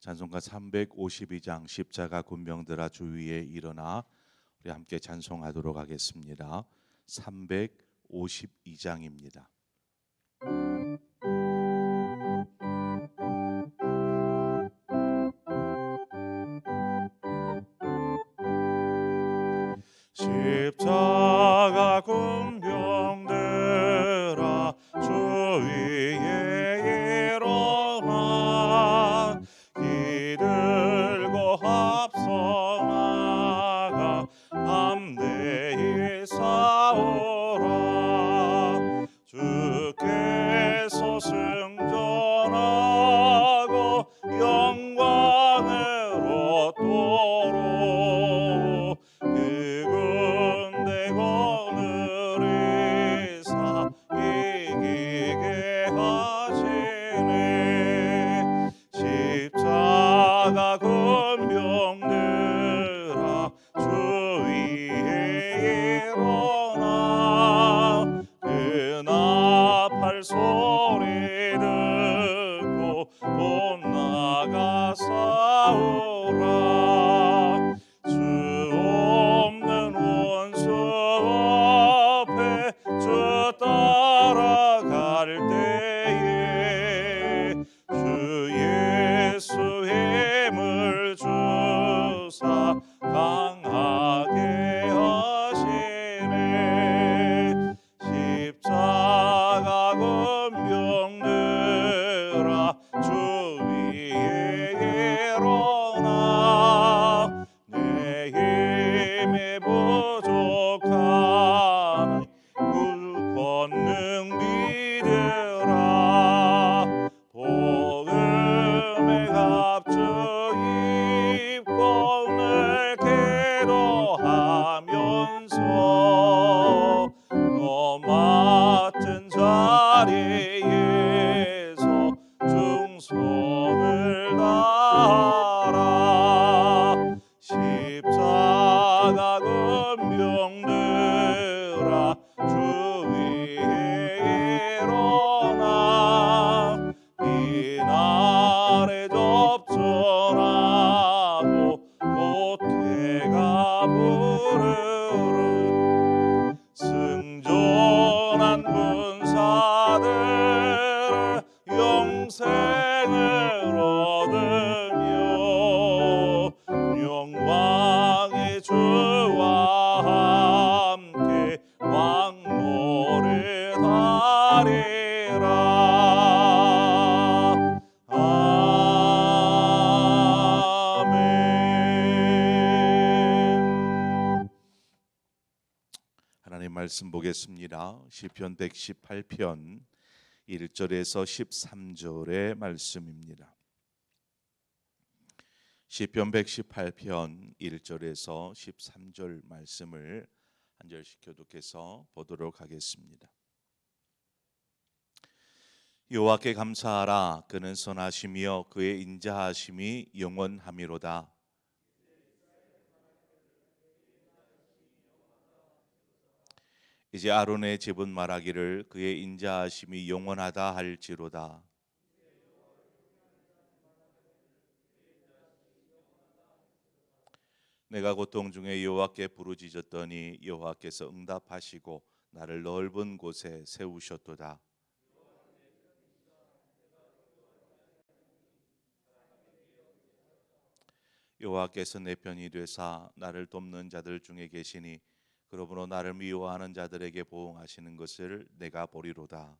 찬송가 352장 십자가 군병들아 주 위에 일어나 우리 함께 찬송하도록 하겠습니다. 352장입니다. 십자 보겠습니다. 시편 118편 1절에서 13절의 말씀입니다. 시편 118편 1절에서 13절 말씀을 한 절씩 교독해서 보도록 하겠습니다. 여호와께 감사하라 그는 선하시며 그의 인자하심이 영원하미로다. 이제 아론의 집은 말하기를 그의 인자하심이 영원하다 할지로다. 내가 고통 중에 여호와께 부르짖었더니 여호와께서 응답하시고 나를 넓은 곳에 세우셨도다. 여호와께서 내 편이 되사 나를 돕는 자들 중에 계시니 그러므로 나를 미워하는 자들에게 보응하시는 것을 내가 보리로다.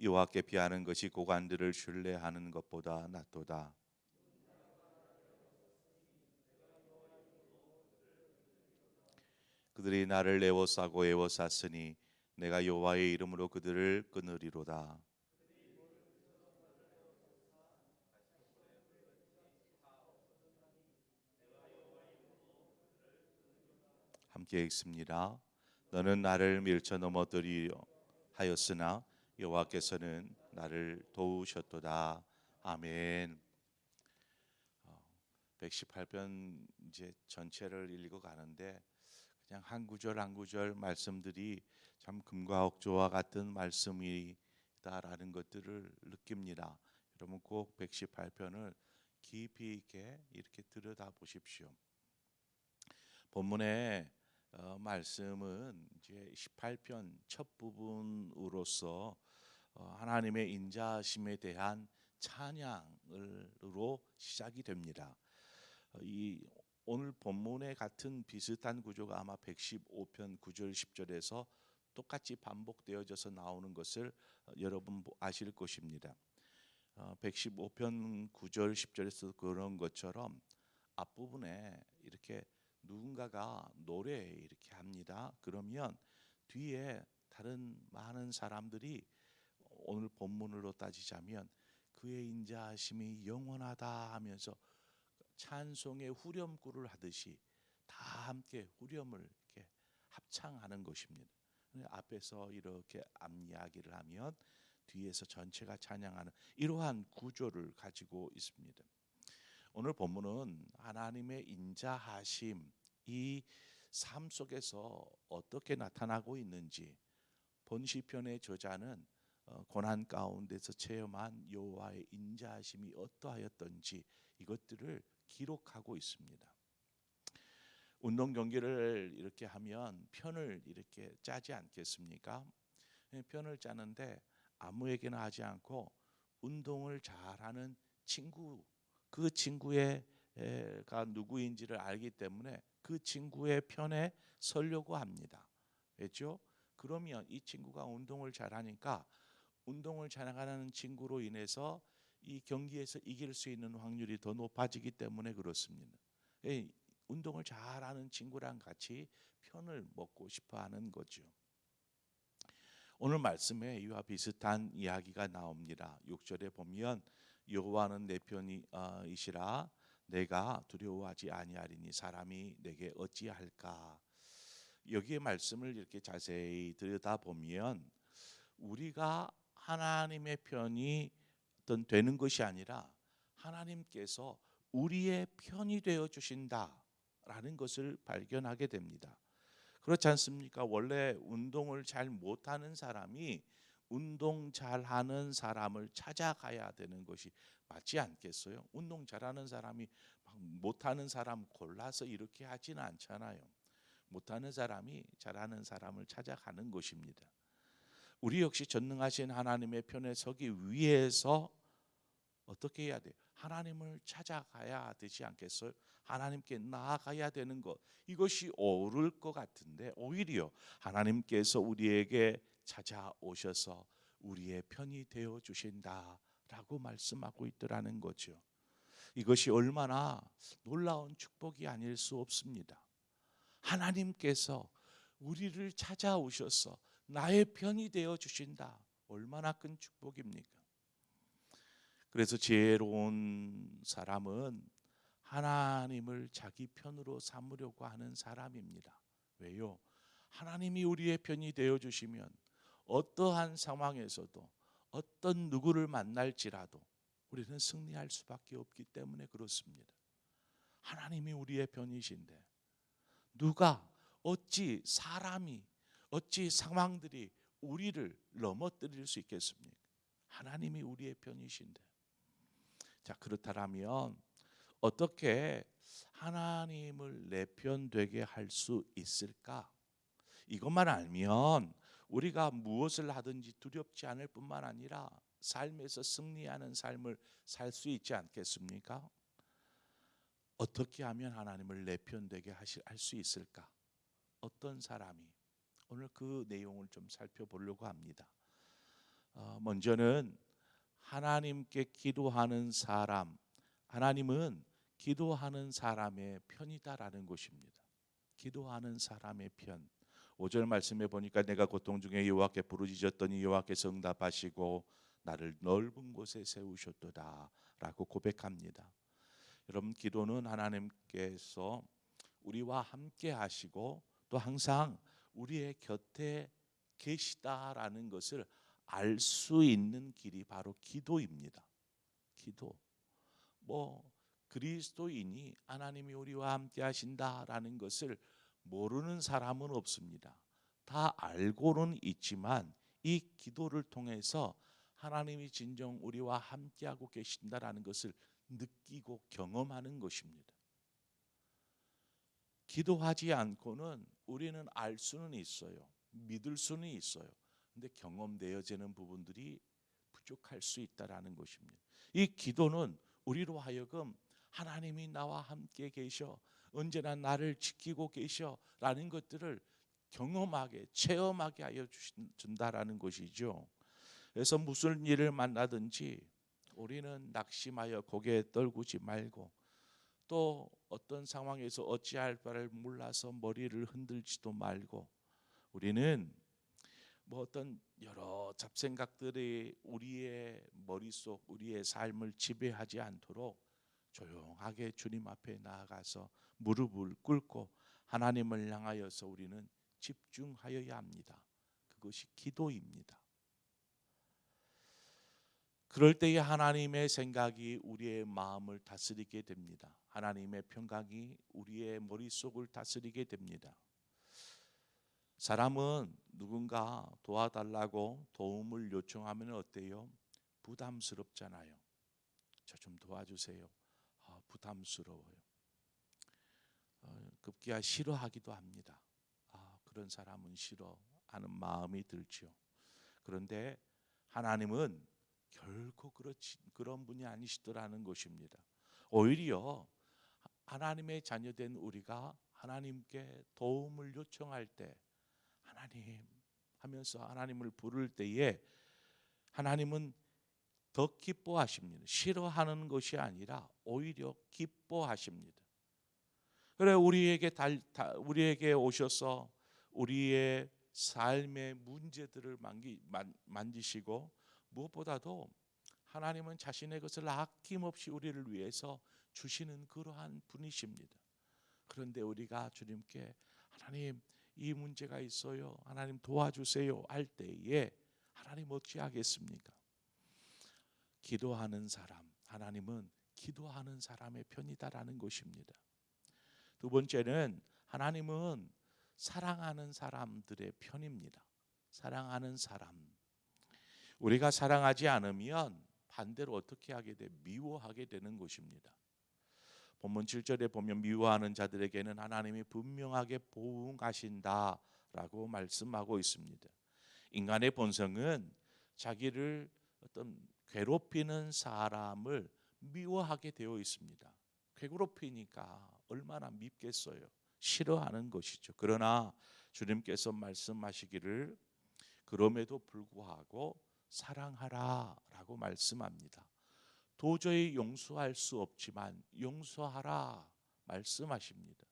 여호와께 피하는 것이 고관들을 신뢰하는 것보다 낫도다. 그들이 나를 애워싸고 애워쌌으니 내가 여호와의 이름으로 그들을 끊으리로다. 함께 읽습니다. 너는 나를 밀쳐 넘어뜨리려 하였으나 여호와께서는 나를 도우셨도다. 아멘. 118편 이제 전체를 읽어 가는데 그냥 한 구절 한 구절 말씀들이 참 금과 옥조와 같은 말씀이다라는 것들을 느낍니다. 여러분 꼭 118편을 깊이 있게 이렇게 들여다 보십시오. 본문의 어, 말씀은 이제 18편 첫 부분으로서 어, 하나님의 인자심에 대한 찬양으로 시작이 됩니다. 어, 이 오늘 본문의 같은 비슷한 구조가 아마 115편 9절 10절에서 똑같이 반복되어져서 나오는 것을 어, 여러분 보- 아실 것입니다. 어, 115편 9절 10절에서 그런 것처럼 앞부분에 이렇게 누군가가 노래 이렇게 합니다. 그러면 뒤에 다른 많은 사람들이 오늘 본문으로 따지자면 그의 인자하심이 영원하다 하면서 찬송의 후렴구를 하듯이 다 함께 후렴을 이렇게 합창하는 것입니다. 앞에서 이렇게 앞 이야기를 하면 뒤에서 전체가 찬양하는 이러한 구조를 가지고 있습니다. 오늘 본문은 하나님의 인자하심 이 삶 속에서 어떻게 나타나고 있는지 본 시편의 저자는 어, 고난 가운데서 체험한 여호와의 인자하심이 어떠하였던지 이것들을 기록하고 있습니다. 운동 경기를 이렇게 하면 편을 이렇게 짜지 않겠습니까? 예, 편을 짜는데 아무에게나 하지 않고 운동을 잘하는 친구 그 친구가 누구인지를 알기 때문에 그 친구의 편에 서려고 합니다. 그렇죠? 그러면 이 친구가 운동을 잘하니까 운동을 잘하는 친구로 인해서 이 경기에서 이길 수 있는 확률이 더 높아지기 때문에 그렇습니다. 예, 운동을 잘하는 친구랑 같이 편을 먹고 싶어 하는 거죠. 오늘 말씀에 이와 비슷한 이야기가 나옵니다. 6절에 보면 여호와는 내 편이시라 내가 두려워하지 아니하리니 사람이 내게 어찌할까 여기에 말씀을 이렇게 자세히 들여다 보면 우리가 하나님의 편이 어떤 되는 것이 아니라 하나님께서 우리의 편이 되어 주신다라는 것을 발견하게 됩니다. 그렇지 않습니까? 원래 운동을 잘 못하는 사람이 운동 잘하는 사람을 찾아가야 되는 것이 맞지 않겠어요? 운동 잘하는 사람이 막 못하는 사람 골라서 이렇게 하지는 않잖아요. 못하는 사람이 잘하는 사람을 찾아가는 것입니다. 우리 역시 전능하신 하나님의 편에 서기 위해서 어떻게 해야 돼요? 하나님을 찾아가야 되지 않겠어요? 하나님께 나아가야 되는 것 이것이 옳을 것 같은데 오히려 하나님께서 우리에게 찾아오셔서 우리의 편이 되어 주신다라고 말씀하고 있더라는 거죠. 이것이 얼마나 놀라운 축복이 아닐 수 없습니다. 하나님께서 우리를 찾아오셔서 나의 편이 되어 주신다. 얼마나 큰 축복입니까? 그래서 지혜로운 사람은 하나님을 자기 편으로 삼으려고 하는 사람입니다. 왜요? 하나님이 우리의 편이 되어 주시면 어떠한 상황에서도 어떤 누구를 만날지라도 우리는 승리할 수밖에 없기 때문에 그렇습니다. 하나님이 우리의 편이신데 누가 어찌 사람이 어찌 상황들이 우리를 넘어뜨릴 수 있겠습니까? 하나님이 우리의 편이신데. 자, 그렇다면 어떻게 하나님을 내 편 되게 할 수 있을까? 이것만 알면 우리가 무엇을 하든지 두렵지 않을 뿐만 아니라 삶에서 승리하는 삶을 살 수 있지 않겠습니까? 어떻게 하면 하나님을 내 편 되게 할 수 있을까? 어떤 사람이 오늘 그 내용을 좀 살펴보려고 합니다. 어, 먼저는 하나님께 기도하는 사람, 하나님은 기도하는 사람의 편이다라는 것입니다. 기도하는 사람의 편. 5절 말씀에 보니까 내가 고통 중에 여호와께 부르짖었더니 여호와께서 응답하시고 나를 넓은 곳에 세우셨도다라고 고백합니다. 여러분 기도는 하나님께서 우리와 함께 하시고 또 항상 우리의 곁에 계시다라는 것을 알 수 있는 길이 바로 기도입니다. 기도. 뭐 그리스도인이 하나님이 우리와 함께 하신다라는 것을 모르는 사람은 없습니다. 다 알고는 있지만 이 기도를 통해서 하나님이 진정 우리와 함께하고 계신다라는 것을 느끼고 경험하는 것입니다. 기도하지 않고는 우리는 알 수는 있어요. 믿을 수는 있어요. 근데 경험되어지는 부분들이 부족할 수 있다라는 것입니다. 이 기도는 우리로 하여금 하나님이 나와 함께 계셔 언제나 나를 지키고 계셔라는 것들을 경험하게 체험하게 하여 준다라는 것이죠. 그래서 무슨 일을 만나든지 우리는 낙심하여 고개 떨구지 말고 또 어떤 상황에서 어찌할 바를 몰라서 머리를 흔들지도 말고 우리는 뭐 어떤 여러 잡생각들이 우리의 머릿속 우리의 삶을 지배하지 않도록 조용하게 주님 앞에 나아가서 무릎을 꿇고 하나님을 향하여서 우리는 집중하여야 합니다. 그것이 기도입니다. 그럴 때에 하나님의 생각이 우리의 마음을 다스리게 됩니다. 하나님의 평강이 우리의 머릿속을 다스리게 됩니다. 사람은 누군가 도와달라고 도움을 요청하면 어때요? 부담스럽잖아요. 저 좀 도와주세요. 아, 부담스러워요. 어, 급기야 싫어하기도 합니다. 아, 그런 사람은 싫어하는 마음이 들죠. 그런데 하나님은 결코 그렇지 그런 분이 아니시더라는 것입니다. 오히려 하나님의 자녀된 우리가 하나님께 도움을 요청할 때 하나님 하면서 하나님을 부를 때에 하나님은 더 기뻐하십니다. 싫어하는 것이 아니라 오히려 기뻐하십니다. 그래 우리에게 달, 다, 우리에게 오셔서 우리의 삶의 문제들을 만기, 만, 만지시고 무엇보다도 하나님은 자신의 것을 아낌없이 우리를 위해서 주시는 그러한 분이십니다. 그런데 우리가 주님께 하나님 이 문제가 있어요. 하나님 도와주세요 할 때에 하나님 어찌 하겠습니까? 기도하는 사람 하나님은 기도하는 사람의 편이다라는 것입니다. 두 번째는 하나님은 사랑하는 사람들의 편입니다. 사랑하는 사람. 우리가 사랑하지 않으면 반대로 어떻게 하게 돼? 미워하게 되는 것입니다. 본문 7절에 보면 미워하는 자들에게는 하나님이 분명하게 보응하신다라고 말씀하고 있습니다. 인간의 본성은 자기를 어떤 괴롭히는 사람을 미워하게 되어 있습니다. 괴롭히니까 얼마나 밉겠어요. 싫어하는 것이죠. 그러나 주님께서 말씀하시기를 그럼에도 불구하고 사랑하라라고 말씀합니다. 도저히 용서할 수 없지만 용서하라 말씀하십니다.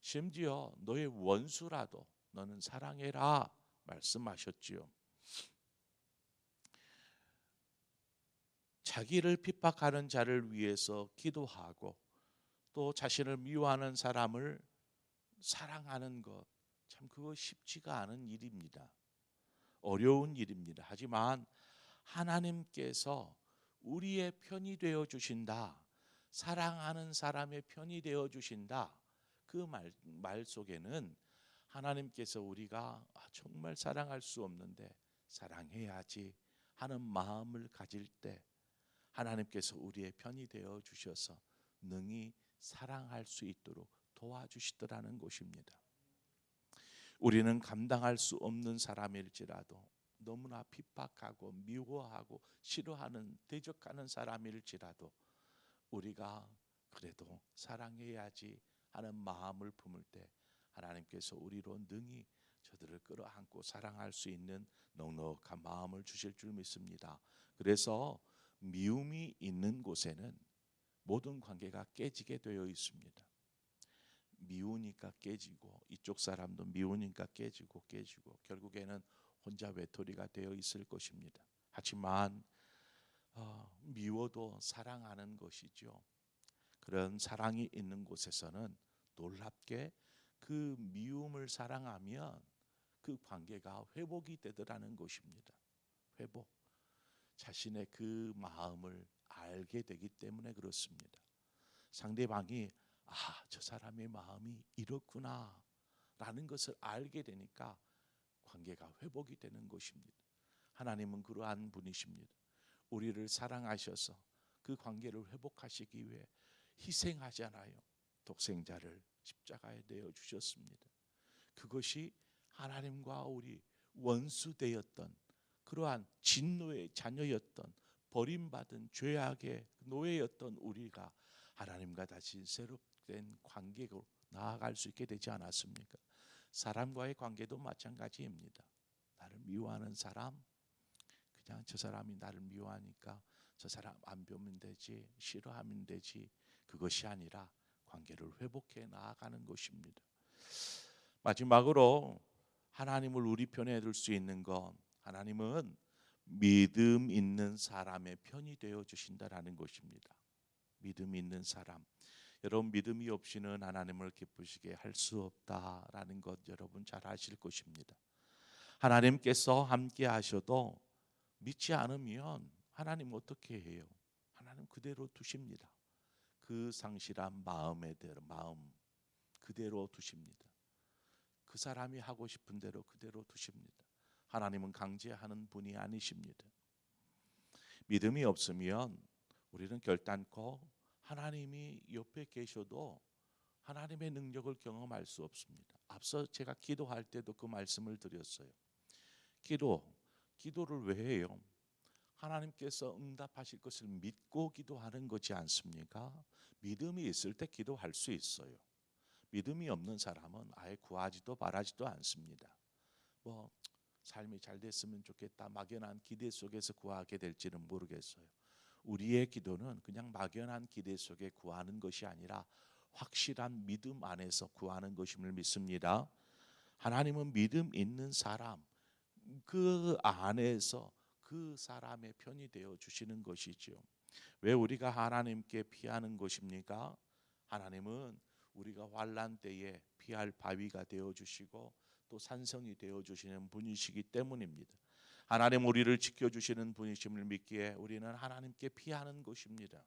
심지어 너의 원수라도 너는 사랑해라 말씀하셨지요. 자기를 핍박하는 자를 위해서 기도하고 또 자신을 미워하는 사람을 사랑하는 것 참 그거 쉽지가 않은 일입니다. 어려운 일입니다. 하지만 하나님께서 우리의 편이 되어 주신다. 사랑하는 사람의 편이 되어 주신다. 그말 말 속에는 하나님께서 우리가 아, 정말 사랑할 수 없는데 사랑해야지 하는 마음을 가질 때 하나님께서 우리의 편이 되어 주셔서 능히 사랑할 수 있도록 도와주시더라는 것입니다. 우리는 감당할 수 없는 사람일지라도 너무나 핍박하고 미워하고 싫어하는 대적하는 사람일지라도 우리가 그래도 사랑해야지 하는 마음을 품을 때 하나님께서 우리로 능히 저들을 끌어안고 사랑할 수 있는 넉넉한 마음을 주실 줄 믿습니다. 그래서 미움이 있는 곳에는 모든 관계가 깨지게 되어 있습니다. 미우니까 깨지고 이쪽 사람도 미우니까 깨지고 깨지고 결국에는 혼자 외톨이가 되어 있을 것입니다. 하지만 어, 미워도 사랑하는 것이죠. 그런 사랑이 있는 곳에서는 놀랍게 그 미움을 사랑하면 그 관계가 회복이 되더라는 것입니다. 회복. 자신의 그 마음을 알게 되기 때문에 그렇습니다. 상대방이 아, 저 사람의 마음이 이렇구나 라는 것을 알게 되니까 관계가 회복이 되는 것입니다. 하나님은 그러한 분이십니다. 우리를 사랑하셔서 그 관계를 회복하시기 위해 희생하잖아요. 독생자를 십자가에 내어 주셨습니다. 그것이 하나님과 우리 원수 되었던 그러한 진노의 자녀였던 버림받은 죄악의 노예였던 우리가 하나님과 다시 새롭된 관계로 나아갈 수 있게 되지 않았습니까? 사람과의 관계도 마찬가지입니다. 나를 미워하는 사람, 그냥 저 사람이 나를 미워하니까 저 사람 안 보면 되지, 싫어하면 되지. 그것이 아니라 관계를 회복해 나아가는 것입니다. 마지막으로 하나님을 우리 편에 둘 수 있는 건 하나님은 믿음 있는 사람의 편이 되어 주신다라는 것입니다. 믿음 있는 사람. 여러분 믿음이 없이는 하나님을 기쁘시게 할 수 없다라는 것 여러분 잘 아실 것입니다. 하나님께서 함께 하셔도 믿지 않으면 하나님 어떻게 해요? 하나님 그대로 두십니다. 그 상실한 마음에 대로 마음 그대로 두십니다. 그 사람이 하고 싶은 대로 그대로 두십니다. 하나님은 강제하는 분이 아니십니다. 믿음이 없으면 우리는 결단코 하나님이 옆에 계셔도 하나님의 능력을 경험할 수 없습니다. 앞서 제가 기도할 때도 그 말씀을 드렸어요. 기도, 기도를 왜 해요? 하나님께서 응답하실 것을 믿고 기도하는 거지 않습니까? 믿음이 있을 때 기도할 수 있어요. 믿음이 없는 사람은 아예 구하지도 바라지도 않습니다. 뭐 삶이 잘 됐으면 좋겠다 막연한 기대 속에서 구하게 될지는 모르겠어요. 우리의 기도는 그냥 막연한 기대 속에 구하는 것이 아니라 확실한 믿음 안에서 구하는 것임을 믿습니다. 하나님은 믿음 있는 사람 그 안에서 그 사람의 편이 되어 주시는 것이죠. 왜 우리가 하나님께 피하는 것입니까? 하나님은 우리가 환란 때에 피할 바위가 되어 주시고 또 산성이 되어 주시는 분이시기 때문입니다. 하나님 우리를 지켜 주시는 분이심을 믿기에 우리는 하나님께 피하는 것입니다.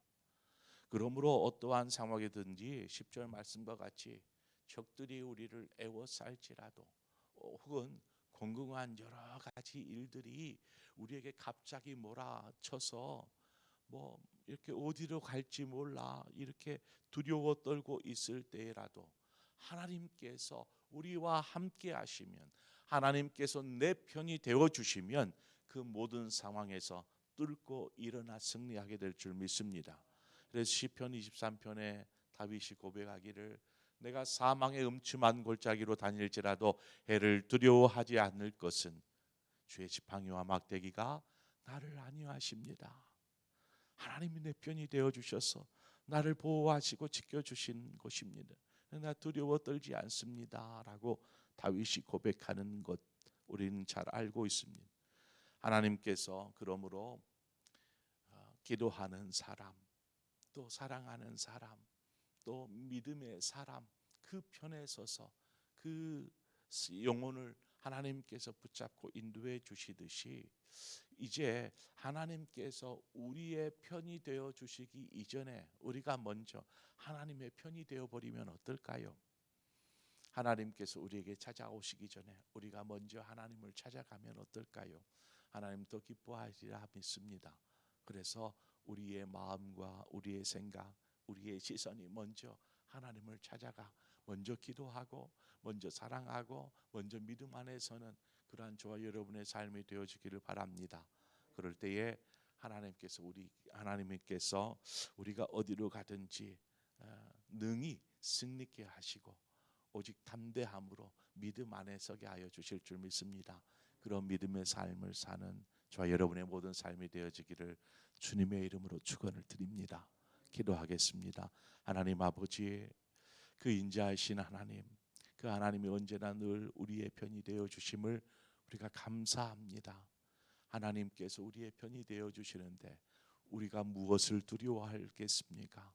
그러므로 어떠한 상황이든지 10절 말씀과 같이 적들이 우리를 애워쌀지라도 혹은 공공한 여러 가지 일들이 우리에게 갑자기 몰아쳐서 뭐 이렇게 어디로 갈지 몰라 이렇게 두려워 떨고 있을 때라도 하나님께서 우리와 함께 하시면 하나님께서 내 편이 되어 주시면 그 모든 상황에서 뚫고 일어나 승리하게 될 줄 믿습니다. 그래서 시편 23편에 다윗이 고백하기를 내가 사망의 음침한 골짜기로 다닐지라도 해를 두려워하지 않을 것은 주의 지팡이와 막대기가 나를 안위하십니다. 하나님이 내 편이 되어 주셔서 나를 보호하시고 지켜 주신 것입니다. 나 두려워 떨지 않습니다라고 다윗이 고백하는 것 우리는 잘 알고 있습니다. 하나님께서 그러므로 어, 기도하는 사람, 또 사랑하는 사람, 또 믿음의 사람 그 편에 서서 그 영혼을 하나님께서 붙잡고 인도해 주시듯이 이제 하나님께서 우리의 편이 되어 주시기 이전에 우리가 먼저 하나님의 편이 되어 버리면 어떨까요? 하나님께서 우리에게 찾아오시기 전에 우리가 먼저 하나님을 찾아가면 어떨까요? 하나님 더 기뻐하리라 믿습니다. 그래서 우리의 마음과 우리의 생각, 우리의 시선이 먼저 하나님을 찾아가 먼저 기도하고 먼저 사랑하고 먼저 믿음 안에서는 그러한 저와 여러분의 삶이 되어지기를 바랍니다. 그럴 때에 하나님께서 우리 하나님께서 우리가 어디로 가든지 어, 능히 승리케 하시고 오직 담대함으로 믿음 안에 서게 하여 주실 줄 믿습니다. 그런 믿음의 삶을 사는 저와 여러분의 모든 삶이 되어지기를 주님의 이름으로 축원을 드립니다. 기도하겠습니다. 하나님 아버지 그 인자하신 하나님 그 하나님이 언제나 늘 우리의 편이 되어 주심을 우리가 감사합니다. 하나님께서 우리의 편이 되어 주시는데 우리가 무엇을 두려워하겠습니까?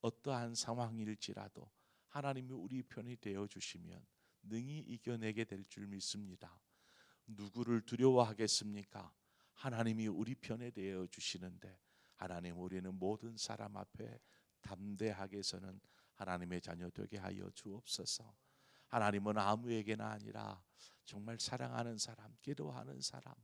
어떠한 상황일지라도 하나님이 우리 편이 되어 주시면 능히 이겨내게 될 줄 믿습니다. 누구를 두려워하겠습니까? 하나님이 우리 편에 되어 주시는데 하나님 우리는 모든 사람 앞에 담대하게 서는 하나님의 자녀 되게 하여 주옵소서. 하나님은 아무에게나 아니라 정말 사랑하는 사람, 기도하는 사람,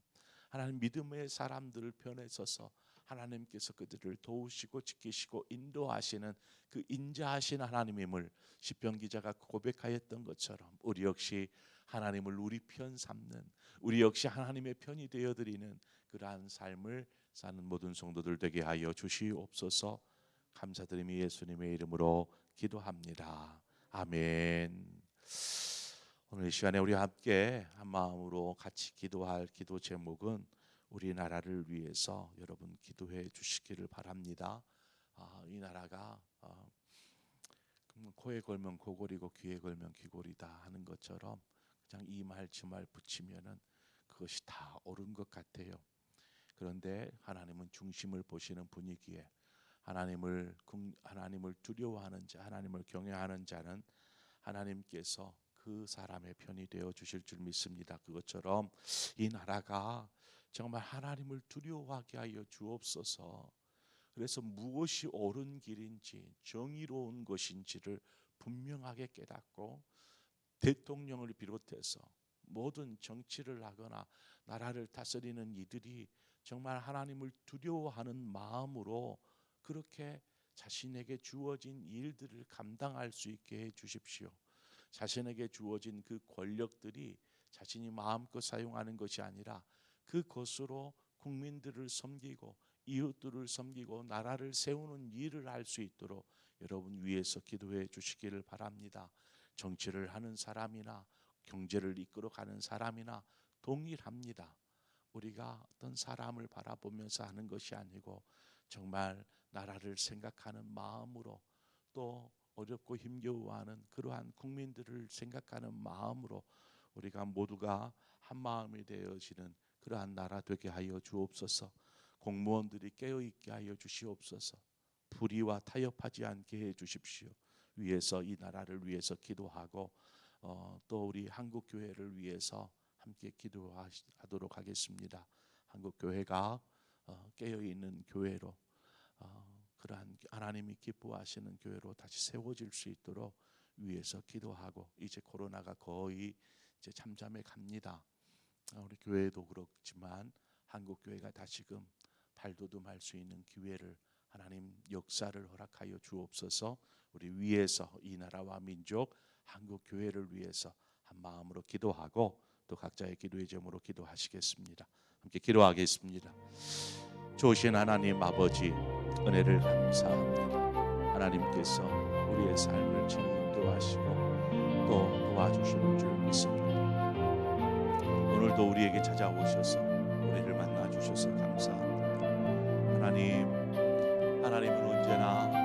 하나님 믿음의 사람들을 편에 서서 하나님께서 그들을 도우시고 지키시고 인도하시는 그 인자하신 하나님임을 시편 기자가 고백하였던 것처럼 우리 역시 하나님을 우리 편 삼는 우리 역시 하나님의 편이 되어 드리는 그러한 삶을 사는 모든 성도들 되게 하여 주시옵소서. 감사드리며 예수님의 이름으로 기도합니다. 아멘. 오늘 이 시간에 우리 함께 한 마음으로 같이 기도할 기도 제목은 우리나라를 위해서 여러분 기도해 주시기를 바랍니다. 아, 이 나라가 아, 코에 걸면 코골이고 귀에 걸면 귀골이다 하는 것처럼 그냥 이 말 저 말 붙이면은 그것이 다 옳은 것 같아요. 그런데 하나님은 중심을 보시는 분이기에 하나님을 궁- 하나님을 두려워하는 자, 하나님을 경외하는 자는 하나님께서 그 사람의 편이 되어 주실 줄 믿습니다. 그것처럼 이 나라가 정말 하나님을 두려워하게 하여 주옵소서. 그래서 무엇이 옳은 길인지 정의로운 것인지를 분명하게 깨닫고 대통령을 비롯해서 모든 정치를 하거나 나라를 다스리는 이들이 정말 하나님을 두려워하는 마음으로 그렇게 자신에게 주어진 일들을 감당할 수 있게 해 주십시오. 자신에게 주어진 그 권력들이 자신이 마음껏 사용하는 것이 아니라 그것으로 국민들을 섬기고 이웃들을 섬기고 나라를 세우는 일을 할 수 있도록 여러분 위해서 기도해 주시기를 바랍니다. 정치를 하는 사람이나 경제를 이끌어 가는 사람이나 동일합니다. 우리가 어떤 사람을 바라보면서 하는 것이 아니고 정말 나라를 생각하는 마음으로 또 어렵고 힘겨워하는 그러한 국민들을 생각하는 마음으로 우리가 모두가 한 마음이 되어지는 그러한 나라 되게 하여 주옵소서. 공무원들이 깨어 있게 하여 주시옵소서. 불의와 타협하지 않게 해 주십시오. 위해서 이 나라를 위해서 기도하고 어, 또 우리 한국 교회를 위해서 함께 기도하도록 하겠습니다. 한국 교회가 어, 깨어 있는 교회로 어, 그러한 하나님이 기뻐하시는 교회로 다시 세워질 수 있도록 위해서 기도하고 이제 코로나가 거의 이제 잠잠해 갑니다. 어, 우리 교회도 그렇지만 한국 교회가 다시금 발돋움할 수 있는 기회를 하나님 역사를 허락하여 주옵소서. 우리 위에서 이 나라와 민족 한국 교회를 위해서 한 마음으로 기도하고 또 각자의 기도의 제목으로 기도하시겠습니다. 함께 기도하겠습니다. 좋으신 하나님 아버지 은혜를 감사합니다. 하나님께서 우리의 삶을 지금 인도하시고 또 도와주시는 줄 믿습니다. 오늘도 우리에게 찾아오셔서 우리를 만나 주셔서 감사합니다. 하나님, 하나님은 언제나